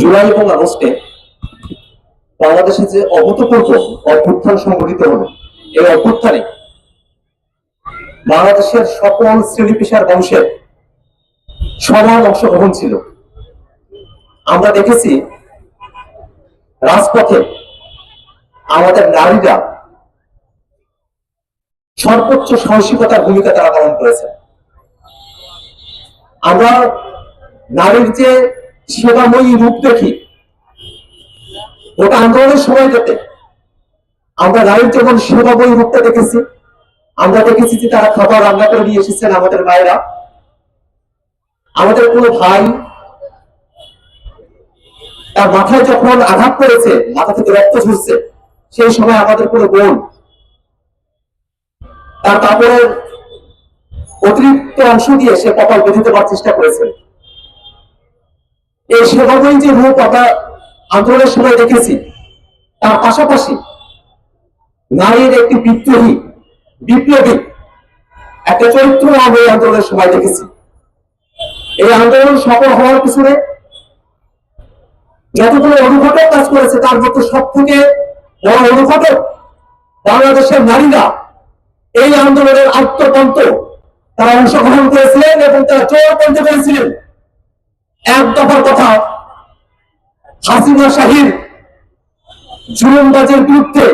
জুলাই এবং আগস্টে বাংলাদেশে যে অভূতপূর্ব অভ্যুত্থান সংঘটিত হলো, এই অভ্যুত্থানে বাংলাদেশের সকল শ্রেণি পেশার বংশের সমান অংশগ্রহণ ছিল। আমরা দেখেছি রাজপথে আমাদের নারীরা সর্বোচ্চ সাহসিকতার ভূমিকা তারা পালন করেছে। আমরা নারীর যে সেবাময়ী রূপ দেখি, ওটা আন্দোলনের সময় যেতে আমরা নারীর যখন সেবাময়ী রূপটা দেখেছি, আমরা দেখেছি যে তারা খাবার রান্না করে নিয়ে এসেছেন আমাদের মায়েরা আমাদের কোনো ভাই তার মাথায় যখন আঘাত করেছে, মাথা থেকে রক্ত ঝরছে, সেই সময় আমাদের কোনো বোন তার কাপড়ের অতিরিক্ত অংশ দিয়ে সে কপাল বেঁধে দেওয়ার চেষ্টা করেছে। এই সেবাময়ী যে রূপ আমরা আন্দোলনের সময় দেখেছি, তার পাশাপাশি নারীর একটি বিদ্রোহী, বিপ্লবী, একটা চরিত্র আমরা এই আন্দোলনের সময় দেখেছি। এই আন্দোলন সফল হওয়ার পিছনে যতগুলো অনুঘটক কাজ করেছে, তার মধ্যে সব থেকে বড় অনুঘটক বাংলাদেশের নারীরা এই আন্দোলনের আত্মতন্ত্র তারা অংশগ্রহণ করেছিলেন এবং তারা করতে পেরেছিলেন। এক দফার কথা, হাসিনা শাহীর জুলুমবাজের বিরুদ্ধে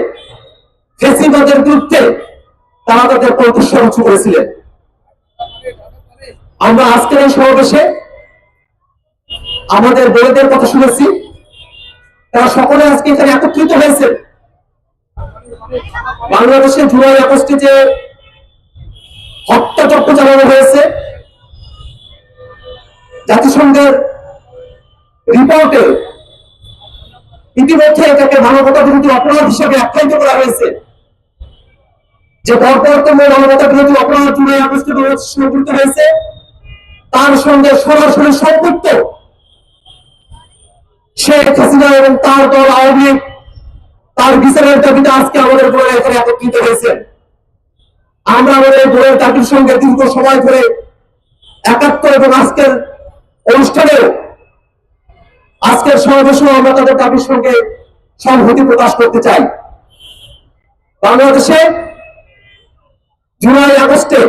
ফেসিবাজের বিরুদ্ধে তারা তাদের কণ্ঠস্বর উঁচু করেছিলেন। আমরা আজকের এই সমাবেশে আমাদের বড়দের কথা শুনেছি। তারা সকলে আজকে এখানে একত্রিত হয়েছে বাংলাদেশে জুলাই আগস্টে যে হত্যাযজ্ঞ চালানো হয়েছে, জাতিসংঘের রিপোর্টে ইতিমধ্যে এটাকে মানবতা বিরোধী অপরাধ হিসেবে আখ্যায়িত করা হয়েছে। যে গণতন্ত্র মানবতা বিরোধী অপরাধ জুলাই আগস্টে সংযুক্ত হয়েছে, তার সঙ্গে সরাসরি সম্পৃক্ত শেখ হাসিনা এবং তার দল আওয়ামী লীগ তার বিচারের দাবিতে আজকে আমাদের বোনেরা এখানে একত্রিত হয়েছে। আমরা আমাদের বোনের দাবির সঙ্গে দীর্ঘ সময় ধরে একাত্তর এবং আজকের অনুষ্ঠানেও আজকের সমাবেশেও আমরা তাদের দাবির সঙ্গে সংহতি প্রকাশ করতে চাই। বাংলাদেশে জুলাই আগস্টে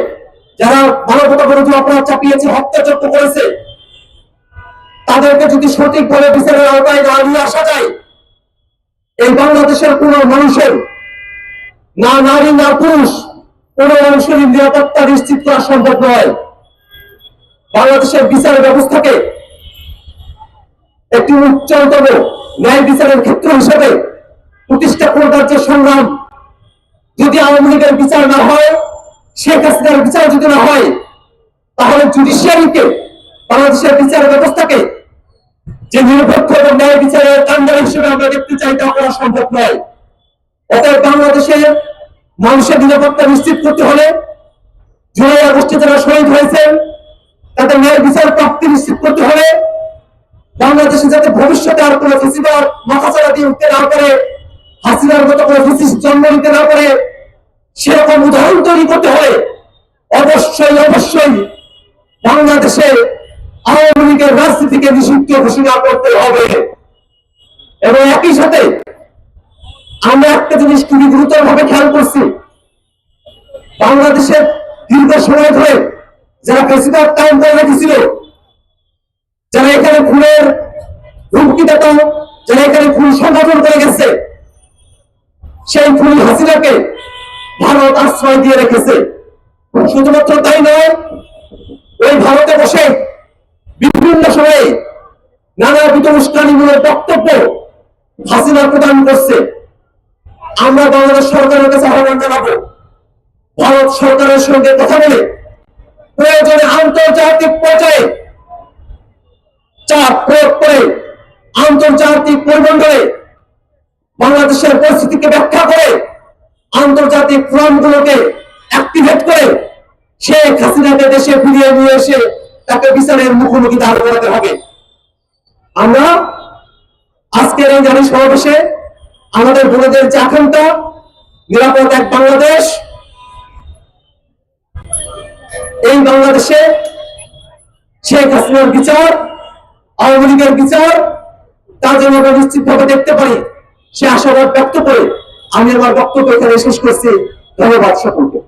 যারা মানবতা বিরোধী অপরাধ চাপিয়েছে, হত্যাযজ্ঞ করেছে, তাদেরকে যদি সঠিকভাবে বিচারের আওতায় না নিয়ে আসা যায় এই বাংলাদেশের কোন মানুষের, না নারী, না পুরুষ, কোন মানুষের নিরাপত্তা নিশ্চিত করা সম্ভব নয়। বাংলাদেশের বিচার ব্যবস্থাকে একটি উচ্চতম ন্যায় বিচারের ক্ষেত্র হিসেবে প্রতিষ্ঠা করবার যে সংগ্রাম, যদি আওয়ামী লীগের বিচার না হয়, শেখ হাসিনার বিচার যদি না হয়, তাহলে জুডিশিয়ারিকে বাংলাদেশের বিচার ব্যবস্থাকে যে নিরপেক্ষ এবং ন্যায় বিচারের কান্ডার হিসেবে আমরা দেখতে চাই তা করা সম্ভব নয়। অতএব বাংলাদেশে মানুষের নিরাপত্তা নিশ্চিত করতে হলে জুলাই, আগস্টে যারা শহীদ হয়েছেন, তাদের ন্যায় বিচার প্রাপ্তি নিশ্চিত করতে হলে বাংলাদেশে যাতে ভবিষ্যতে আর কোনো ফেসিবার মাথাচাড়া দিয়ে উঠতে না পারে, হাসিনার মতো কোনো ফেসিস জন্ম নিতে না পারে, সেরকম উদাহরণ তৈরি করতে হলে অবশ্যই অবশ্যই বাংলাদেশে আওয়ামী লীগের রাজনীতিকে নিষিদ্ধ ঘোষণা করতে হবে। এবং একই সাথে আমরা একটা জিনিস খুবই গুরুতর ভাবে খেয়াল করছি। বাংলাদেশের দীর্ঘ সময় ধরে যারা প্রেসিডেন্ট কায়েম করে রেখেছিল, যারা এখানে খুনের হুমকি দিত যারা এখানে খুন সংগঠন করে গেছে, সেই খুনি হাসিনাকে ভারত আশ্রয় দিয়ে রেখেছে। শুধুমাত্র তাই নয় হাসিনা প্রদান করছে, আমরা বাংলাদেশ সরকারের কাছে আহ্বান জানাব। ভারত সরকারের সঙ্গে কথা বলে প্রয়োজনে আন্তর্জাতিক পর্যায়ে চাপ প্রয়োগ করে আন্তর্জাতিক পরিমণ্ডলে বাংলাদেশের পরিস্থিতিকে ব্যাখ্যা করে আন্তর্জাতিক ফোরামগুলোকে অ্যাক্টিভেট করে শেখ হাসিনাকে দেশে ফিরিয়ে নিয়ে এসে তাকে বিচারের মুখোমুখি দাঁড় করাতে হবে। আমরা আজকের এই জানি সমাবেশে আমাদের বোনদের যে আকাঙ্ক্ষা, নিরাপদ এক বাংলাদেশ। এই বাংলাদেশে শেখ হাসিনার বিচার, আওয়ামী লীগের বিচার তা যেন আমরা নিশ্চিতভাবে দেখতে পারি। সে আশাবাদ ব্যক্ত করে আমি আমার বক্তব্য এখানে শেষ করছি। ধন্যবাদ সকলকে।